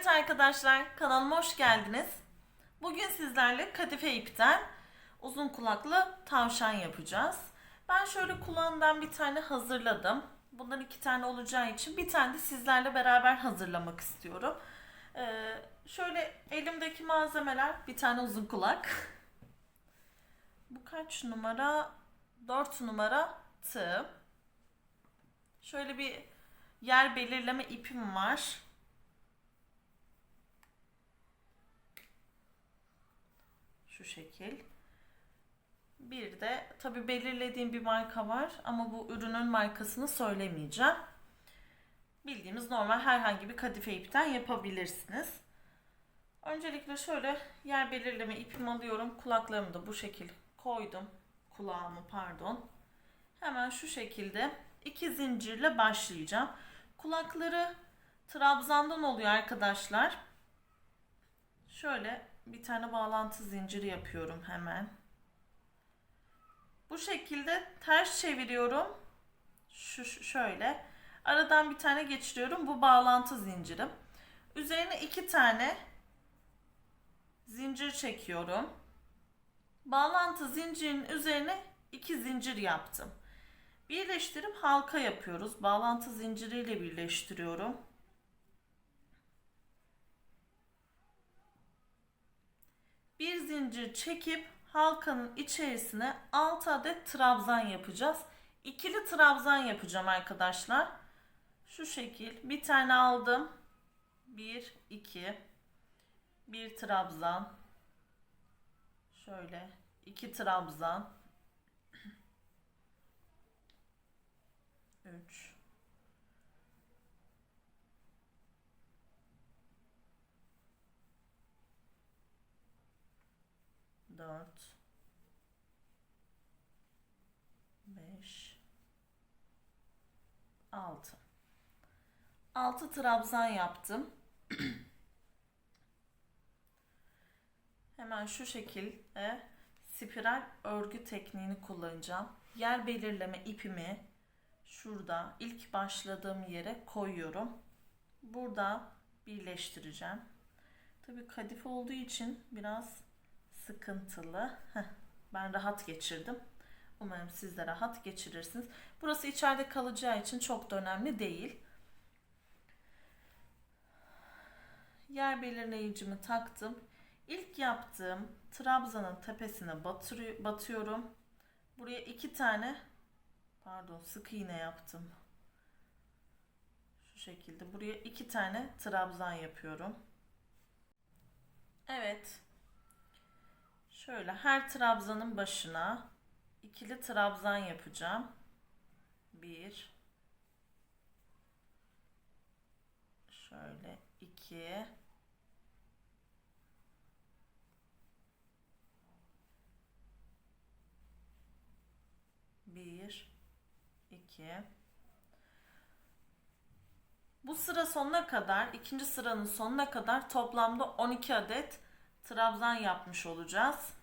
Evet arkadaşlar kanalıma hoş geldiniz. Bugün sizlerle kadife ipten uzun kulaklı tavşan yapacağız. Ben şöyle kulağından bir tane hazırladım. Bundan iki tane olacağı için bir tane de sizlerle beraber hazırlamak istiyorum. Ee, şöyle elimdeki malzemeler bir tane uzun kulak. Bu kaç numara? 4 numara tığ. Şöyle bir yer belirleme ipim var. Şu şekil. Bir de tabi belirlediğim bir marka var ama bu ürünün markasını söylemeyeceğim. Bildiğimiz normal herhangi bir kadife ipten yapabilirsiniz. Öncelikle şöyle yer belirleme ipimi alıyorum. Kulaklarımı da bu şekil koydum. Kulağımı pardon. Hemen şu şekilde iki zincirle başlayacağım. Kulakları trabzandan oluyor arkadaşlar. Şöyle bir tane bağlantı zinciri yapıyorum hemen. Bu şekilde ters çeviriyorum. Şu şöyle. Aradan bir tane geçiriyorum. Bu bağlantı zincirim. Üzerine iki tane zincir çekiyorum. Bağlantı zincirinin üzerine iki zincir yaptım. Birleştirip halka yapıyoruz. Bağlantı zinciriyle birleştiriyorum. Bir zincir çekip halkanın içerisine 6 adet trabzan yapacağız. İkili trabzan yapacağım arkadaşlar. Şu şekil bir tane aldım. 1 2 bir trabzan. Şöyle iki trabzan. 3 4 5 6 6 trabzan yaptım. Hemen şu şekilde spiral örgü tekniğini kullanacağım. Yer belirleme ipimi şurada ilk başladığım yere koyuyorum. Burada birleştireceğim. Tabii kadife olduğu için biraz sıkıntılı. Heh, ben rahat geçirdim. Umarım siz de rahat geçirirsiniz. Burası içeride kalacağı için çok da önemli değil. Yer belirleyicimi taktım. İlk yaptığım trabzanın tepesine batırı- batıyorum. Buraya iki tane pardon sık iğne yaptım. Şu şekilde buraya iki tane trabzan yapıyorum. Evet. Şöyle her trabzanın başına ikili trabzan yapacağım. Bir. Şöyle iki. Bir, iki. Bu sıra sonuna kadar, ikinci sıranın sonuna kadar toplamda 12 adet trabzan yapmış olacağız.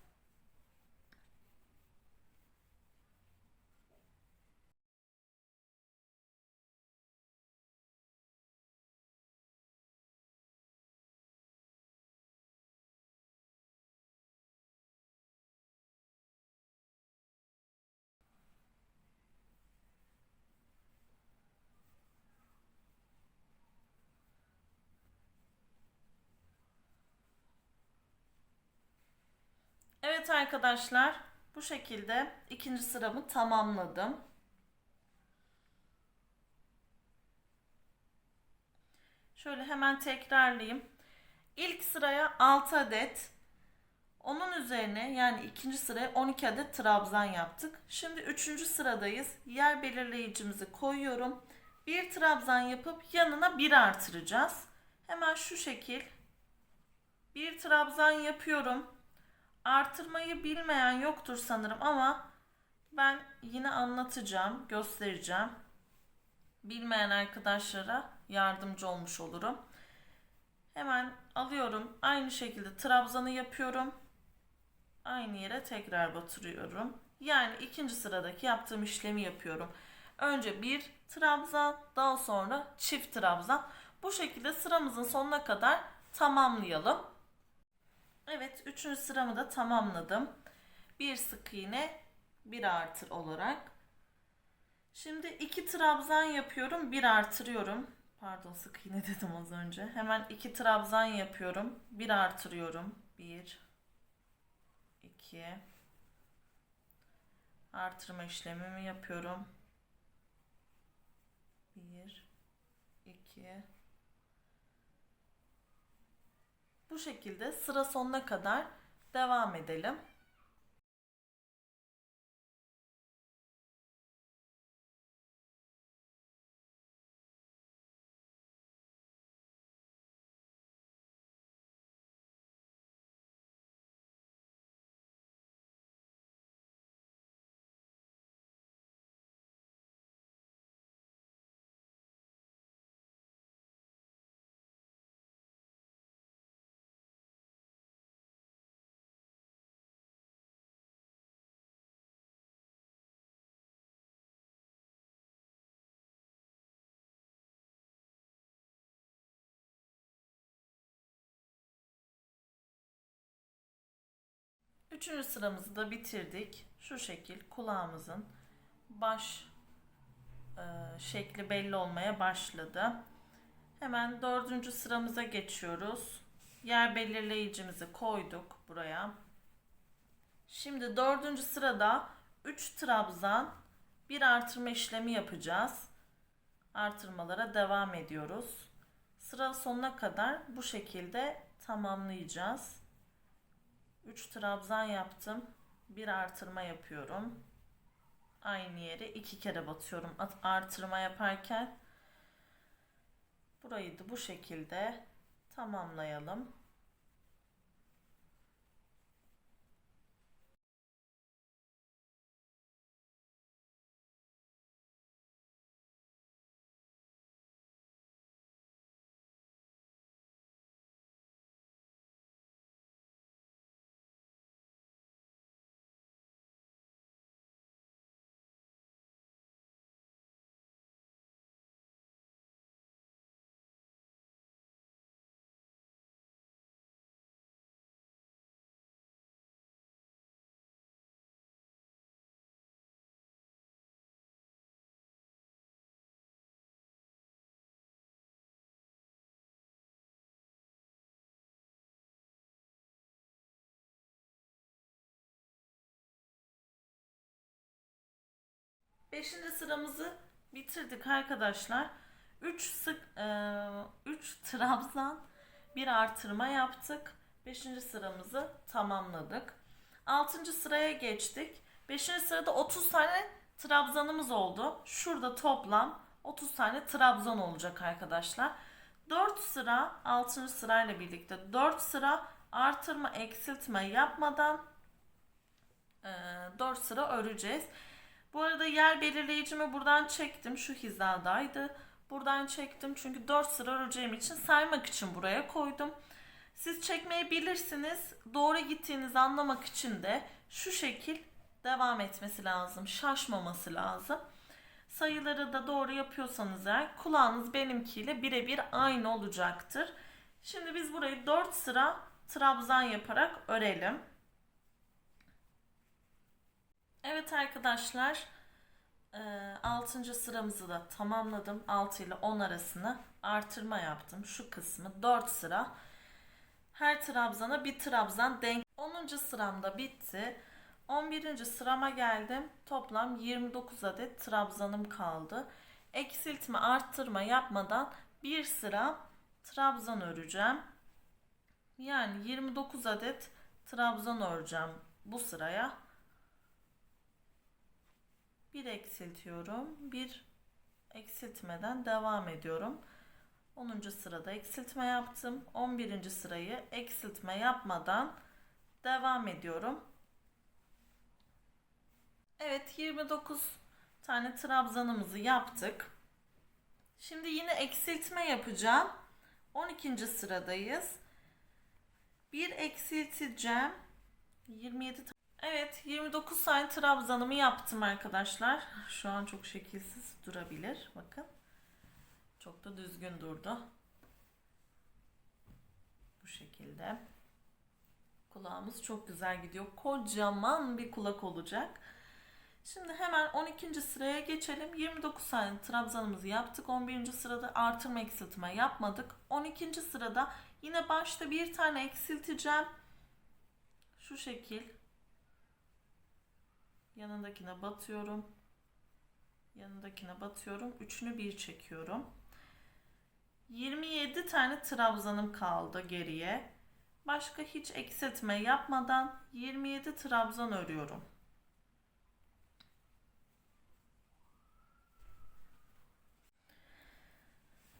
Evet arkadaşlar, bu şekilde ikinci sıramı tamamladım. Şöyle hemen tekrarlayayım. İlk sıraya 6 adet, onun üzerine yani ikinci sıraya 12 adet trabzan yaptık. Şimdi üçüncü sıradayız. Yer belirleyicimizi koyuyorum. Bir trabzan yapıp yanına bir artıracağız. Hemen şu şekil bir trabzan yapıyorum. Artırmayı bilmeyen yoktur sanırım ama ben yine anlatacağım, göstereceğim. Bilmeyen arkadaşlara yardımcı olmuş olurum. Hemen alıyorum. Aynı şekilde trabzanı yapıyorum. Aynı yere tekrar batırıyorum. Yani ikinci sıradaki yaptığım işlemi yapıyorum. Önce bir trabzan, daha sonra çift trabzan. Bu şekilde sıramızın sonuna kadar tamamlayalım. Evet, üçüncü sıramı da tamamladım. Bir sık iğne, bir artır olarak. Şimdi iki trabzan yapıyorum, bir artırıyorum. Pardon sık iğne dedim az önce. Hemen iki trabzan yapıyorum, bir artırıyorum. Bir, iki. Artırma işlemimi yapıyorum. Bir, iki. Bu şekilde sıra sonuna kadar devam edelim. Üçüncü sıramızı da bitirdik. Şu şekil kulağımızın baş e, şekli belli olmaya başladı. Hemen dördüncü sıramıza geçiyoruz. Yer belirleyicimizi koyduk buraya. Şimdi dördüncü sırada 3 trabzan bir artırma işlemi yapacağız. Artırmalara devam ediyoruz. Sıra sonuna kadar bu şekilde tamamlayacağız. 3 trabzan yaptım. Bir artırma yapıyorum. Aynı yere iki kere batıyorum at- artırma yaparken. Burayı da bu şekilde tamamlayalım. Beşinci sıramızı bitirdik arkadaşlar. 3 sık 3 trabzan bir artırma yaptık. Beşinci sıramızı tamamladık. Altıncı sıraya geçtik. Beşinci sırada 30 tane trabzanımız oldu. Şurada toplam 30 tane trabzan olacak arkadaşlar. 4 sıra 6. sırayla birlikte 4 sıra artırma eksiltme yapmadan 4 sıra öreceğiz. Bu arada yer belirleyicimi buradan çektim. Şu hizadaydı. Buradan çektim çünkü 4 sıra öreceğim için saymak için buraya koydum. Siz çekmeyi bilirsiniz. Doğru gittiğinizi anlamak için de şu şekil devam etmesi lazım. Şaşmaması lazım. Sayıları da doğru yapıyorsanız eğer kulağınız benimkiyle birebir aynı olacaktır. Şimdi biz burayı 4 sıra trabzan yaparak örelim. Evet arkadaşlar 6. sıramızı da tamamladım. 6 ile 10 arasını artırma yaptım. Şu kısmı 4 sıra. Her trabzana bir trabzan denk. 10. sıramda bitti. 11. sırama geldim. Toplam 29 adet trabzanım kaldı. Eksiltme arttırma yapmadan bir sıra trabzan öreceğim. Yani 29 adet trabzan öreceğim bu sıraya. Bir eksiltiyorum. Bir eksiltmeden devam ediyorum. 10. sırada eksiltme yaptım. 11. sırayı eksiltme yapmadan devam ediyorum. Evet 29 tane trabzanımızı yaptık. Şimdi yine eksiltme yapacağım. 12. sıradayız. Bir eksilteceğim. 27 tane. Evet 29 tane trabzanımı yaptım arkadaşlar. Şu an çok şekilsiz durabilir. Bakın. Çok da düzgün durdu. şekilde. Kulağımız çok güzel gidiyor. Kocaman bir kulak olacak. Şimdi hemen 12. sıraya geçelim. 29 tane trabzanımızı yaptık. 11. sırada artırma eksiltme yapmadık. 12. sırada yine başta bir tane eksilteceğim. Şu şekil. Yanındakine batıyorum. Yanındakine batıyorum. Üçünü bir çekiyorum. 27 tane trabzanım kaldı geriye. Başka hiç eksiltme yapmadan 27 trabzan örüyorum.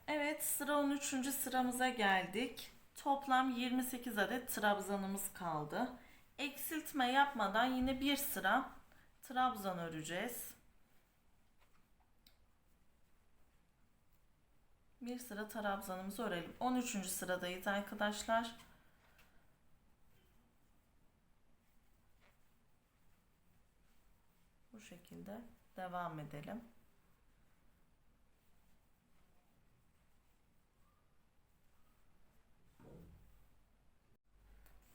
Evet sıra 13. sıramıza geldik. Toplam 28 adet trabzanımız kaldı. Eksiltme yapmadan yine bir sıra trabzan öreceğiz. Bir sıra trabzanımızı örelim. 13. sıradayız arkadaşlar. Bu şekilde devam edelim.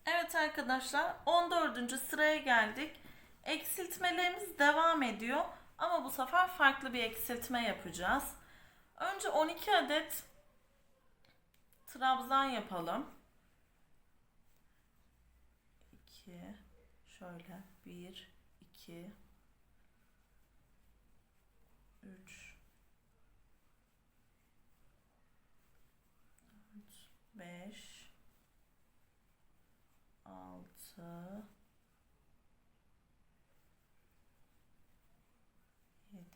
Evet arkadaşlar 14. sıraya geldik. Eksiltmelerimiz devam ediyor ama bu sefer farklı bir eksiltme yapacağız. Önce 12 adet trabzan yapalım. 2 şöyle 1 2 3 4 5 6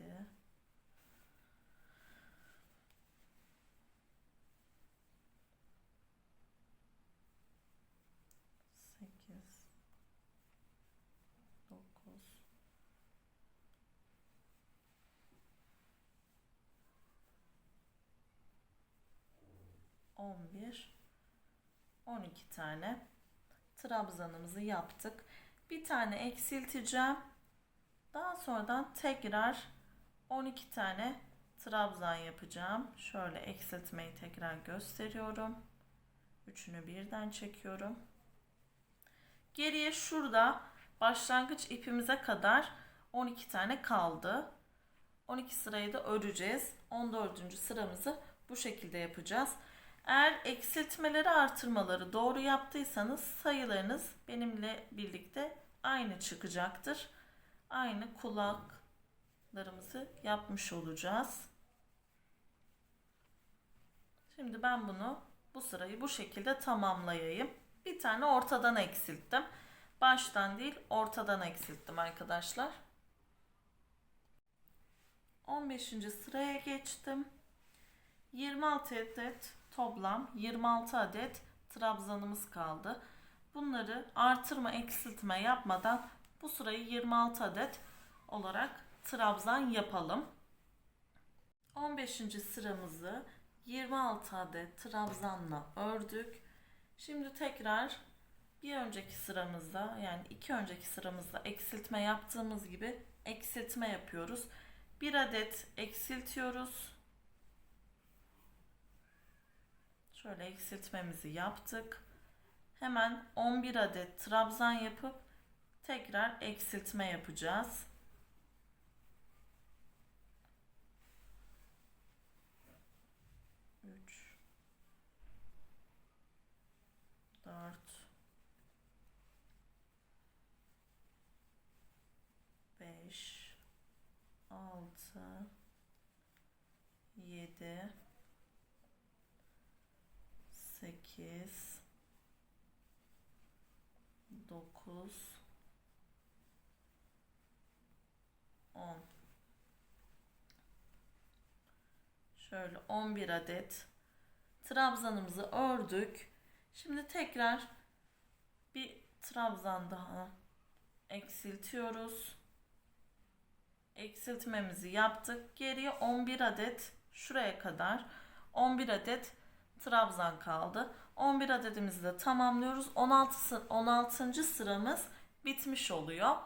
7 8 9 11 12 tane trabzanımızı yaptık. Bir tane eksilteceğim. Daha sonradan tekrar 12 tane trabzan yapacağım. Şöyle eksiltmeyi tekrar gösteriyorum. Üçünü birden çekiyorum. Geriye şurada başlangıç ipimize kadar 12 tane kaldı. 12 sırayı da öreceğiz. 14. sıramızı bu şekilde yapacağız. Eğer eksiltmeleri artırmaları doğru yaptıysanız sayılarınız benimle birlikte aynı çıkacaktır. Aynı kulaklarımızı yapmış olacağız. Şimdi ben bunu bu sırayı bu şekilde tamamlayayım. Bir tane ortadan eksilttim. Baştan değil ortadan eksilttim arkadaşlar. 15. sıraya geçtim. 26 adet toplam 26 adet trabzanımız kaldı. Bunları artırma eksiltme yapmadan bu sırayı 26 adet olarak trabzan yapalım. 15. sıramızı 26 adet trabzanla ördük. Şimdi tekrar bir önceki sıramızda yani iki önceki sıramızda eksiltme yaptığımız gibi eksiltme yapıyoruz. Bir adet eksiltiyoruz. Şöyle eksiltmemizi yaptık. Hemen 11 adet trabzan yapıp tekrar eksiltme yapacağız. 6 7 8 9 10 Şöyle 11 adet trabzanımızı ördük. Şimdi tekrar bir trabzan daha eksiltiyoruz. Eksiltmemizi yaptık. Geriye 11 adet şuraya kadar 11 adet trabzan kaldı. 11 adedimizi de tamamlıyoruz. 16 16. sıramız bitmiş oluyor.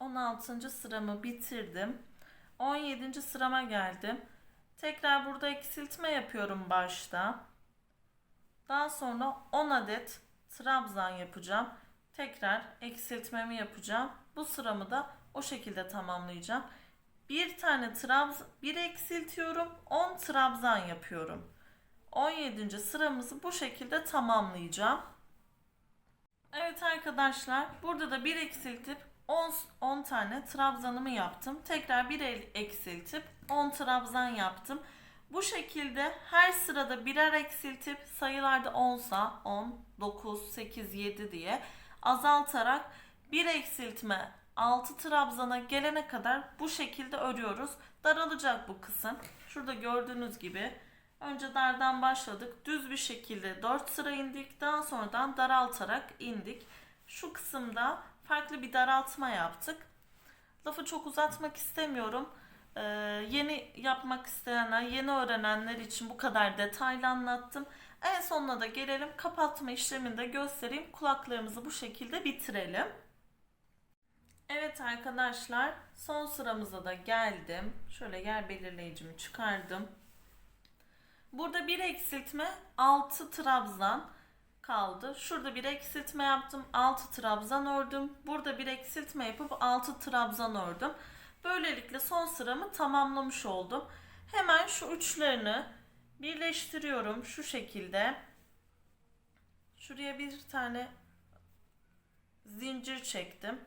16. sıramı bitirdim. 17. sırama geldim. Tekrar burada eksiltme yapıyorum başta. Daha sonra 10 adet trabzan yapacağım. Tekrar eksiltmemi yapacağım. Bu sıramı da o şekilde tamamlayacağım. Bir tane trabzan, bir eksiltiyorum, 10 trabzan yapıyorum. 17. sıramızı bu şekilde tamamlayacağım. Evet arkadaşlar, burada da bir eksiltip 10, 10 tane trabzanımı yaptım. Tekrar bir el eksiltip 10 trabzan yaptım. Bu şekilde her sırada birer eksiltip sayılarda 10 sa 10, 9, 8, 7 diye azaltarak bir eksiltme 6 trabzana gelene kadar bu şekilde örüyoruz. Daralacak bu kısım. Şurada gördüğünüz gibi önce dardan başladık. Düz bir şekilde 4 sıra indik. Daha sonradan daraltarak indik. Şu kısımda farklı bir daraltma yaptık. Lafı çok uzatmak istemiyorum. Ee, yeni yapmak isteyenler, yeni öğrenenler için bu kadar detaylı anlattım. En sonuna da gelelim. Kapatma işlemini de göstereyim. Kulaklarımızı bu şekilde bitirelim. Evet arkadaşlar, son sıramıza da geldim. Şöyle yer belirleyicimi çıkardım. Burada bir eksiltme 6 trabzan kaldı. Şurada bir eksiltme yaptım. 6 trabzan ördüm. Burada bir eksiltme yapıp 6 trabzan ördüm. Böylelikle son sıramı tamamlamış oldum. Hemen şu uçlarını birleştiriyorum şu şekilde. Şuraya bir tane zincir çektim.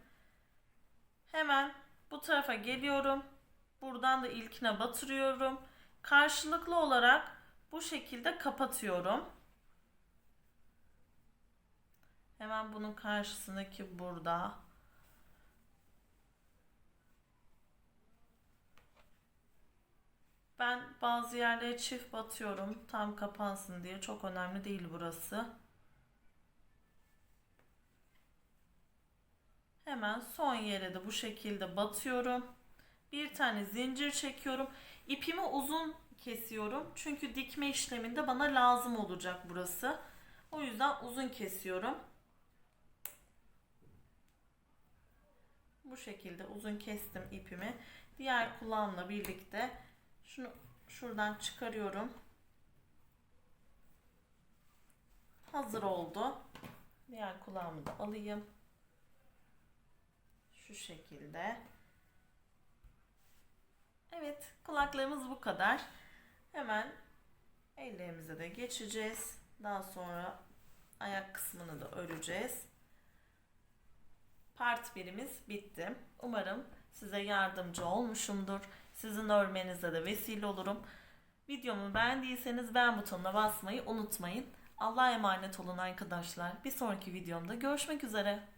Hemen bu tarafa geliyorum. Buradan da ilkine batırıyorum. Karşılıklı olarak bu şekilde kapatıyorum. Hemen bunun karşısındaki burada. Ben bazı yerlere çift batıyorum. Tam kapansın diye. Çok önemli değil burası. Hemen son yere de bu şekilde batıyorum. Bir tane zincir çekiyorum. İpimi uzun kesiyorum. Çünkü dikme işleminde bana lazım olacak burası. O yüzden uzun kesiyorum. Bu şekilde uzun kestim ipimi. Diğer kulağımla birlikte şunu şuradan çıkarıyorum. Hazır oldu. Diğer kulağımı da alayım. Şu şekilde. Evet, kulaklarımız bu kadar. Hemen ellerimize de geçeceğiz. Daha sonra ayak kısmını da öreceğiz. Part birimiz bitti. Umarım size yardımcı olmuşumdur. Sizin örmenize de vesile olurum. Videomu beğendiyseniz beğen butonuna basmayı unutmayın. Allah'a emanet olun arkadaşlar. Bir sonraki videomda görüşmek üzere.